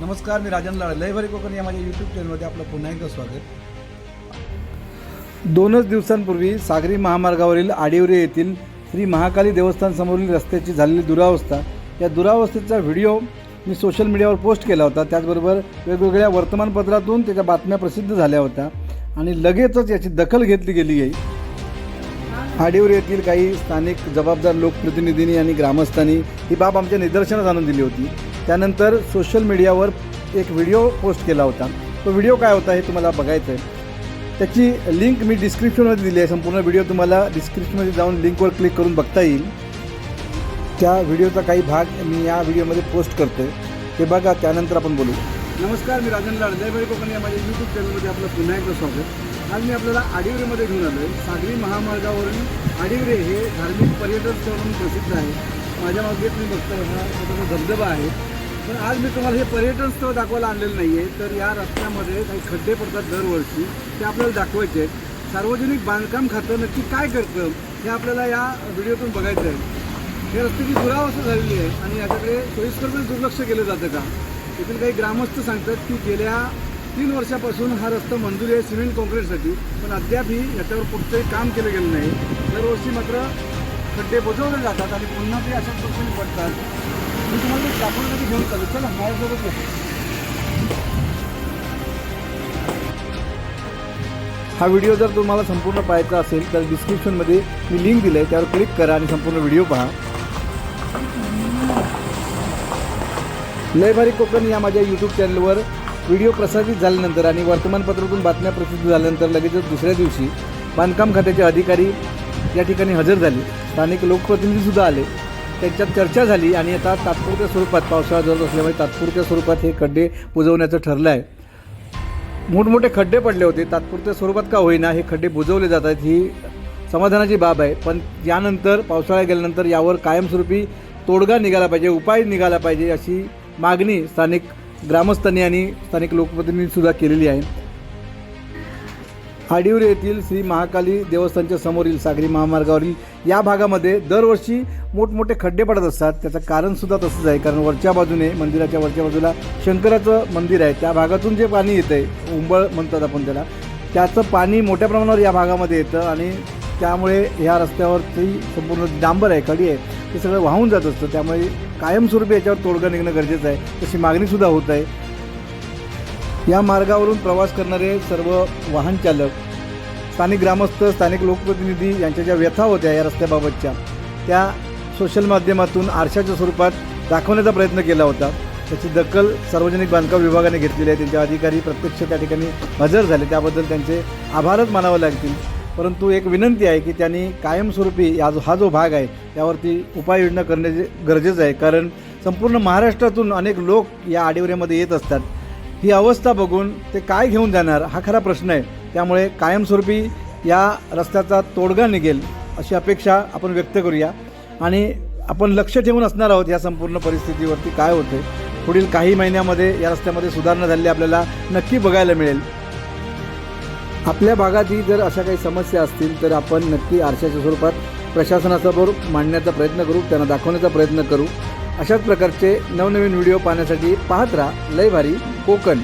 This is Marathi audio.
नमस्कार मी राजन लाड. लयभरी कोकण या माझ्या यूट्यूब चॅनलमध्ये आपलं पुन्हा एकदा स्वागत. दोनच दिवसांपूर्वी सागरी महामार्गावरील आडिवरे येथील श्री महाकाली देवस्थान समोरील रस्त्याची झालेली दुरावस्था या दुरावस्थेचा व्हिडिओ मी सोशल मीडियावर पोस्ट केला होता. त्याचबरोबर वेगवेगळ्या वर्तमानपत्रातून त्याच्या बातम्या प्रसिद्ध झाल्या होत्या. आणि लगेचच याची दखल घेतली गेली आहे. आडिवर येथील काही स्थानिक जबाबदार लोकप्रतिनिधींनी आणि ग्रामस्थांनी ही बाब आमच्या निदर्शनास आणून दिली होती. त्यानंतर सोशल मीडियावर एक व्हिडिओ पोस्ट केला होता. तो व्हिडिओ काय होता हे तुम्हाला बघायचं आहे त्याची लिंक मी डिस्क्रिप्शनमध्ये दिली आहे. संपूर्ण व्हिडिओ तुम्हाला डिस्क्रिप्शनमध्ये जाऊन लिंकवर क्लिक करून बघता येईल. त्या व्हिडिओचा काही भाग मी या व्हिडिओमध्ये पोस्ट करतो ते बघा त्यानंतर आपण बोलू. नमस्कार मी राजन लाड जयभाई कोकण या माझ्या यूट्यूब चॅनलमध्ये आपलं पुन्हा एकदा स्वागत. आज मी आपल्याला आडिवरेमध्ये घेऊन आलो आहे सागरी महामार्गावरून आडिवरे हे धार्मिक पर्यटन स्थळ म्हणून प्रसिद्ध आहे. माझ्या मागे तुम्ही बघता हा छोटासा धबधबा आहे. पण आज मी तुम्हाला हे पर्यटन स्थळ दाखवायला आणलेलं नाही आहे तर या रस्त्यामध्ये काही खड्डे पडतात दरवर्षी ते आपल्याला दाखवायचे आहेत. सार्वजनिक बांधकाम खातं नक्की काय करतं हे आपल्याला या व्हिडिओतून बघायचं आहे. या रस्त्याची दुरावस्था झालेली आहे आणि याच्याकडे सोयीस्करपणे दुर्लक्ष केलं जातं का? येथील काही ग्रामस्थ सांगतात की गेल्या तीन वर्षापासून हा रस्ता मंजूर आहे सिमेंट काँक्रीटसाठी पण अद्यापही याच्यावर कुठचंही काम केलं गेलं नाही. दरवर्षी मात्र खड्डे बुजवले जातात आणि पुन्हा ते अशाच पद्धतीने पडतात. मी तुम्हाला ते दाखवण्यासाठी घेऊन चालू. चला माझ्यासोबत हा व्हिडिओ जर तुम्हाला संपूर्ण पाहायचा असेल तर डिस्क्रिप्शनमध्ये मी लिंक दिलं आहे त्यावर क्लिक करा आणि संपूर्ण व्हिडिओ पहा. लय भारी कोकण या माझ्या यूट्यूब चॅनलवर व्हिडिओ प्रसारित झाल्यानंतर आणि वर्तमानपत्रातून बातम्या प्रसिद्ध झाल्यानंतर लगेचच दुसऱ्या दिवशी बांधकाम खात्याचे अधिकारी या ठिकाणी हजर झाले. स्थानिक लोकप्रतिनिधीसुद्धा आले. त्यांच्यात चर्चा झाली आणि आता तात्पुरत्या स्वरूपात पावसाळा जवळ असल्यामुळे तात्पुरत्या स्वरूपात हे खड्डे बुजवण्याचं ठरलं आहे मोठमोठे खड्डे पडले होते. तात्पुरत्या स्वरूपात का होईना हे खड्डे बुजवले जात आहेत ही समाधानाची बाब आहे. पण यानंतर पावसाळा गेल्यानंतर यावर कायमस्वरूपी तोडगा निघाला पाहिजे उपाय निघाला पाहिजे अशी मागणी स्थानिक ग्रामस्थांनी आणि स्थानिक लोकप्रतिनिधींनीसुद्धा केलेली आहे. आडिवरे येथील श्री महाकाली देवस्थानच्या समोरील सागरी महामार्गावरील या भागामध्ये दरवर्षी मोठमोठे खड्डे पडत असतात. त्याचं कारणसुद्धा तसंच आहे. कारण वरच्या बाजूने मंदिराच्या वरच्या बाजूला शंकराचं मंदिर आहे. त्या भागातून जे पाणी येतं आहे उंबळ म्हणतात आपण त्याला त्याचं पाणी मोठ्या प्रमाणावर या भागामध्ये येतं आणि त्यामुळे ह्या रस्त्यावरती संपूर्ण डांबर आहे कडी आहे ते सगळं वाहून जात असतं. त्यामुळे कायमस्वरूपी याच्यावर तोडगा निघणं गरजेचं आहे तशी मागणीसुद्धा होत आहे. या मार्गावरून प्रवास करणारे सर्व वाहन चालक स्थानिक ग्रामस्थ स्थानिक लोकप्रतिनिधी यांच्या ज्या व्यथा होत्या या रस्त्याबाबतच्या त्या सोशल माध्यमातून आरशाच्या स्वरूपात दाखवण्याचा प्रयत्न केला होता. त्याची दखल सार्वजनिक बांधकाम विभागाने घेतलेली आहे. त्यांचे अधिकारी प्रत्यक्ष त्या ठिकाणी हजर झाले. त्याबद्दल त्यांचे आभारच मानावे लागतील. परंतु एक विनंती आहे की त्यांनी कायमस्वरूपी या जो हा जो भाग आहे त्यावरती उपाययोजना करण्याचे गरजेचं आहे. कारण संपूर्ण महाराष्ट्रातून अनेक लोक या आडिवऱ्यामध्ये येत असतात. ही अवस्था बघून ते काय घेऊन जाणार हा खरा प्रश्न आहे. त्यामुळे कायमस्वरूपी या रस्त्याचा तोडगा निघेल अशी अपेक्षा आपण व्यक्त करूया. आणि आपण लक्ष ठेवून असणार आहोत या संपूर्ण परिस्थितीवरती काय होते पुढील काही महिन्यामध्ये या रस्त्यामध्ये सुधारणा झालेली आपल्याला नक्की बघायला मिळेल. आपल्या भागातही जर अशा काही समस्या असतील तर आपण नक्की आरशाच्या स्वरूपात प्रशासनासमोर मांडण्याचा प्रयत्न करू त्यांना दाखवण्याचा प्रयत्न करू. अशाच प्रकारचे नवनवीन व्हिडिओ पाहण्यासाठी पाहत राहा लय भारी कोकण.